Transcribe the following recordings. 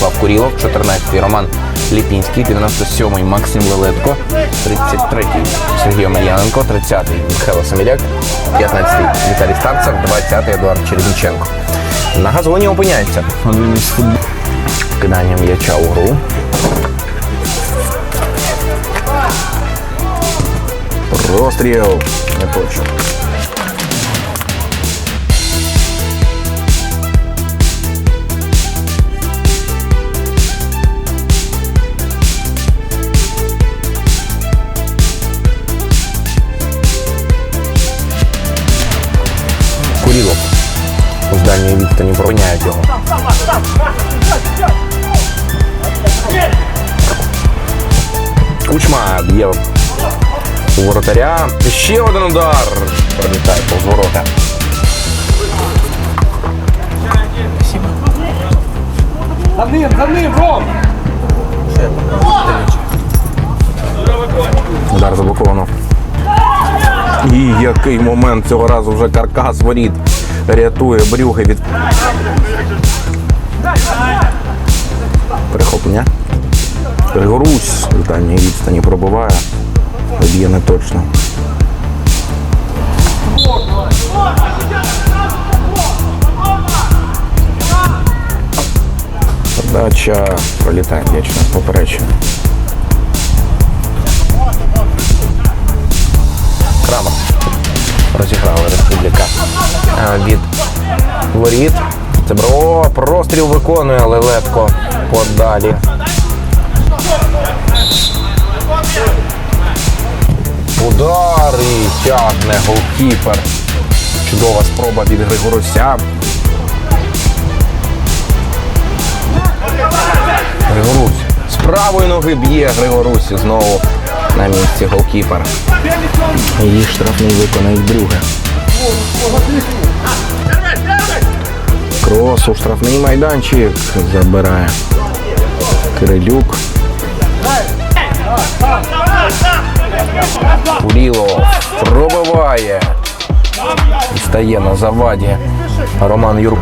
Пав Курілов, 14-й Роман Ліпінський, 97-й Максим Лелетко, 33-й Сергій Омельяненко, 30-й Михайло Саміряк, 15-й Віталій Старцев, 20-й Едуард Черніченко. На газоні опиняється. Кидання м'яча у гру. Простріл. Не точно. З дальньої відстані бороняють його. Кучма б'є у воротаря. Ще один удар. Пролітає повз ворота. За ним, за ним, Ром! Удар заблоковано. І який момент цього разу вже каркас воріт рятує брюхи від перехоплення. Григорусь з дальньої відстані пробиває. Б'є не точно. Подача пролітає вдячно поперечення. Крамер. Розіграли Республіка від воріт. Цебро простріл виконує Лелетко подалі. Удар і тягне голкіпер. Чудова спроба від Григоруся. Григорусь. З правої ноги б'є Григорусь. Знову на місці голкіпер. Її штрафний виконують Брюге. Крос у штрафний майданчик забирає Кирилюк. Курілов пробиває. І стає на заваді Роман Юр.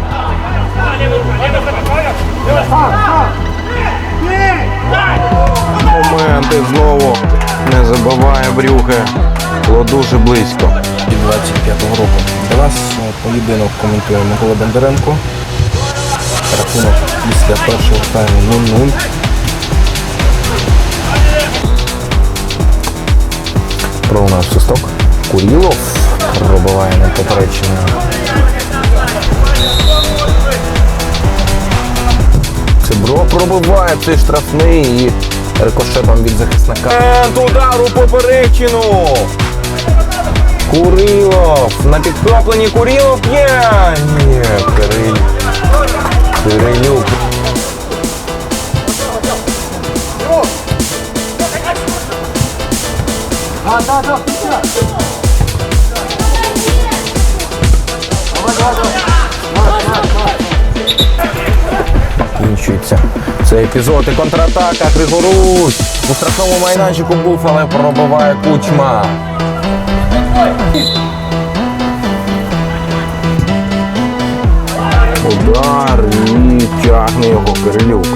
Моменти знову не забиває Брюхе. Було дуже близько. Від 25-го року. Для е, поєдинок коментує Микола Бондаренко. Рахунок після першого тайму 0-0. Пролунав свисток. Курілов пробиває на поперечення. Цибро пробиває цей штрафний і рикошетом від захисника. Момент удару поперечину. Курилов. На підхопленні Курилов є. Ні, Кирил. Кирилюк. Да, да, да, цей епізод і контратака. Григорусь у штрафному майданчику був, але пробиває кучма. Удар і тягне його Кирилюк.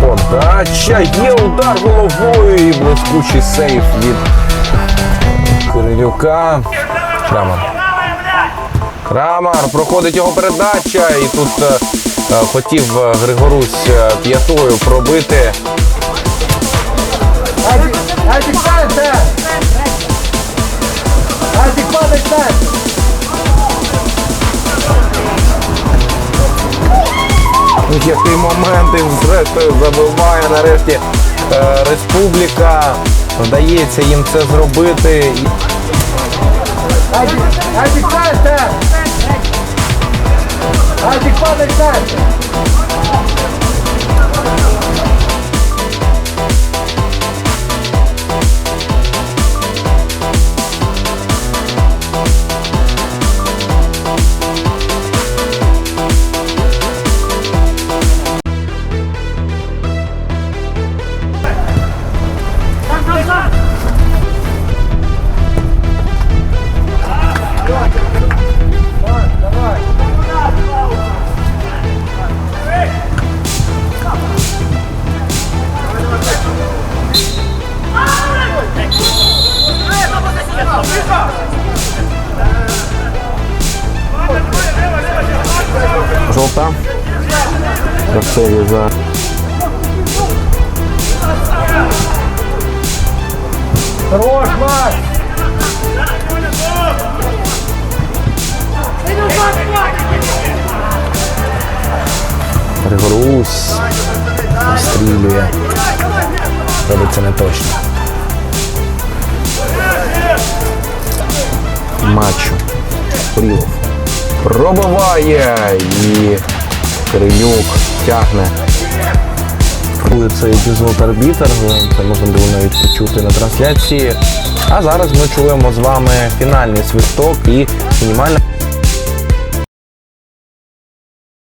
Подача, є удар головою і блискучий сейф від Кирилюка. Крамер. Крамар, проходить його передача, і тут е, е, хотів е, Григорусь е, п'ятою пробити. Який момент і зрештою забиває нарешті е, Республіка. Вдається їм це зробити. Hadi, hadi quarta! Hadi quarta e quarta! Ворота. Красиві за Хорош, Макс! Григорус стрілює. Робить це не точно. Матчу. Прілов. Пробиває і Кринюк тягне. Коли цей епізод арбітер, це можна було навіть почути на трансляції. А зараз ми чуємо з вами фінальний свисток і мінімальна